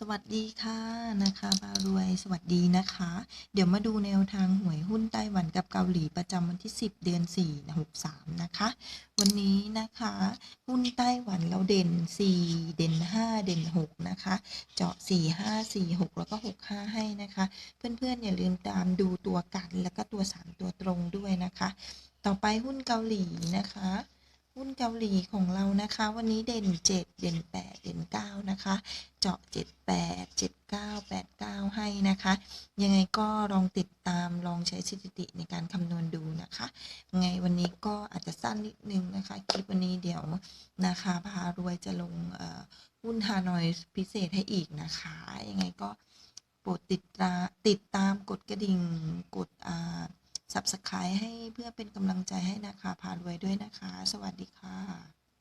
สวัสดีค่ะนะคะบารวยสวัสดีนะคะ เดี๋ยวมาดูแนวทางหวยหุ้นไต้หวันกับเกาหลีประจำวันที่ 10 เดือน 4 63 นะคะ วันนี้นะคะ หุ้นไต้หวันเราเด่น 4 เด่น 5 เด่น 6 นะคะ เจาะ 4 5 4 6 แล้วก็ 6 5 ให้นะคะ เพื่อนๆ อย่าลืมตามดูตัวกันแล้วก็ตัว 3 ตัวตรงด้วยนะคะ ต่อไปหุ้นเกาหลีนะคะ หุ้นเกาหลีของเรานะคะ วันนี้เด่น 7 เด่น 8 เด่น 9 นะคะ เจาะ 78 79 89 ให้นะคะ ยังไงก็ลองติดตามลองใช้สถิติในการคำนวณดูนะคะยังไงวันนี้ก็อาจจะสั้นนิดนึงนะคะ คลิปวันนี้เดี๋ยวนะคะพารวยจะลงหุ้นฮานอยพิเศษให้อีกนะคะ ยังไงก็โปรดติดตามติดตามกดกระดิ่งกดอ่า subscribe ให้เพื่อเป็นกำลังใจให้นะคะ ผ่านไว้ด้วยนะคะ สวัสดีค่ะ